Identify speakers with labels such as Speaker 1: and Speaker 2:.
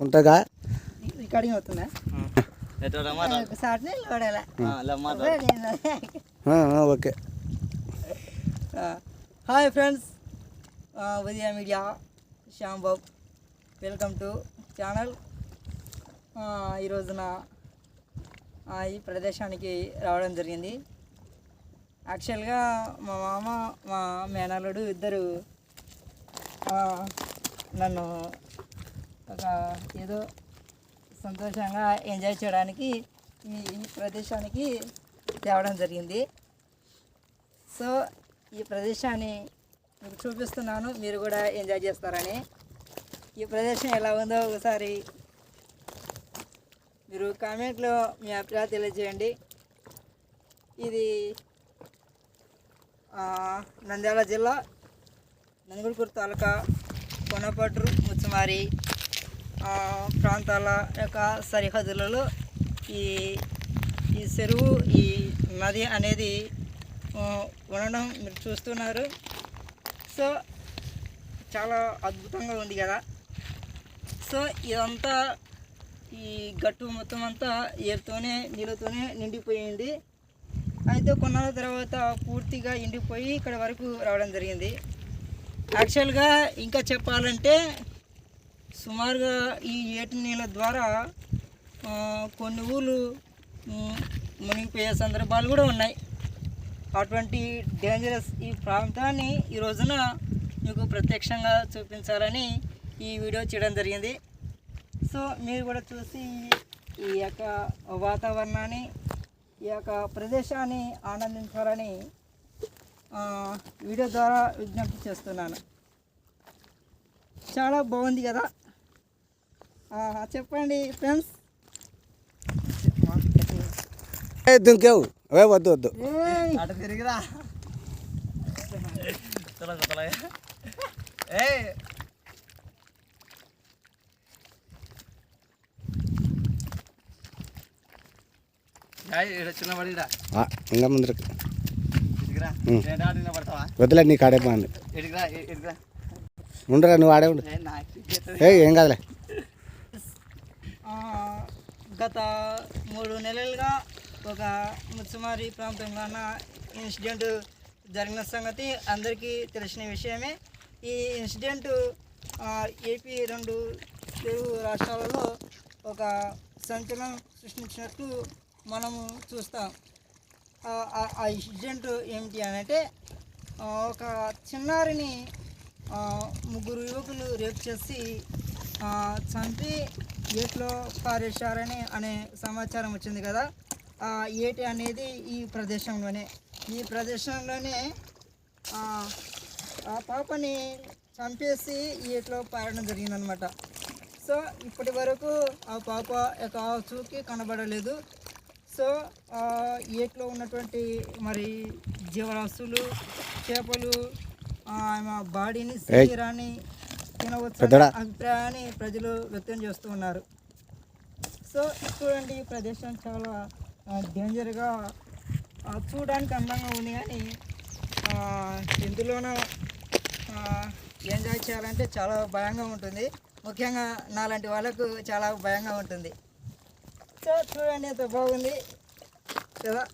Speaker 1: ఉంటుందా?
Speaker 2: రికార్డింగ్ అవుతుందా?
Speaker 1: Okay.
Speaker 2: Hi friends. Udaya media Shyambabu welcome to channel. ఈ రోజున ఆ, ఈ ప్రదేశానికి రావడం జరిగింది. యాక్చువల్గా మా మామ మా మేనల్లుడు ఇద్దరు ఆ, నన్ను ఏదో సంతోషంగా ఎంజాయ్ చేయడానికి ఈ ప్రదేశానికి తేవడం జరిగింది. సో ఈ ప్రదేశాన్ని మీకు చూపిస్తున్నాను. మీరు కూడా ఎంజాయ్ చేస్తారని. ఈ ప్రదేశం ఎలా ఉందో ఒకసారి మీరు కామెంట్లో మీ అభిప్రాయం తెలియజేయండి. ఇది నంద్యాల జిల్లా నంగులకూరు తాలూకా కొనపట్రు ముచ్చమారి ప్రాంతాల యొక్క సరిహద్దులలో ఈ ఈ చెరువు ఈ నది అనేది ఉండడం మీరు చూస్తున్నారు. సో చాలా అద్భుతంగా ఉంది కదా. సో ఇదంతా ఈ గట్టు మొత్తం అంతా ఏరుతోనే నీళ్ళతోనే నిండిపోయింది. అయితే కొన్నాళ్ళ తర్వాత పూర్తిగా ఎండిపోయి ఇక్కడ వరకు రావడం జరిగింది. యాక్చువల్గా ఇంకా చెప్పాలంటే సుమారుగా ఈ ఏటి నీళ్ళ ద్వారా కొన్ని ఊళ్ళు మునిగిపోయే సందర్భాలు కూడా ఉన్నాయి. అటువంటి డేంజరస్ ఈ ప్రాంతాన్ని ఈ రోజున మీకు ప్రత్యక్షంగా చూపించాలని ఈ వీడియో చేయడం జరిగింది. సో మీరు కూడా చూసి ఈ యొక్క వాతావరణాన్ని ఈ యొక్క ప్రదేశాన్ని ఆనందించాలని వీడియో ద్వారా విజ్ఞప్తి చేస్తున్నాను. చాలా బాగుంది కదా? చెప్పండి ఫ్రెండ్స్.
Speaker 1: ఏ దుంకేవు. అవే వద్దు వద్దు. ఇంకా ముందరకు. వద్దులే నీకు ఆడే బాగుంది ఉండరా నువ్వు ఆడే ఉండు.
Speaker 3: ఏ
Speaker 1: కాదులే.
Speaker 2: గత మూడు నెలలుగా ఒక ముచ్చుమారి ప్రాంతంలోన ఇన్సిడెంట్ జరిగిన సంగతి అందరికీ తెలిసిన విషయమే. ఈ ఇన్సిడెంట్ ఏపీ రెండు తెలుగు రాష్ట్రాలలో ఒక సంచలనం సృష్టించినట్టు మనము చూస్తాం. ఆ- ఇన్సిడెంట్ ఏమిటి అని అంటే ఒక చిన్నారిని ముగ్గురు యువకులు రేపు చేసి చంపి ఏట్లో పారేశారని అనే సమాచారం వచ్చింది కదా. ఆ ఏటి అనేది ఈ ప్రదేశంలోనే. ఈ ప్రదేశంలోనే ఆ, పాపని చంపేసి ఏట్లో పారడం జరిగిందనమాట. సో ఇప్పటి వరకు ఆ పాప యొక్క చూకి కనబడలేదు. సో ఏట్లో ఉన్నటువంటి మరి జీవరాశులు చేపలు ఆమె బాడీని శరీరాన్ని తినవచ్చు. అభిప్రాయాన్ని ప్రజలు వ్యక్తం చేస్తూ ఉన్నారు. సో చూడండి ఈ ప్రదేశం చాలా డేంజర్గా చూడడానికి అందంగా ఉంది కానీ ఇందులోనూ ఎంజాయ్ చేయాలంటే చాలా భయంగా ఉంటుంది. ముఖ్యంగా నాలాంటి వాళ్ళకు చాలా భయంగా ఉంటుంది. సో చూడండి ఎంత బాగుంది. కదా.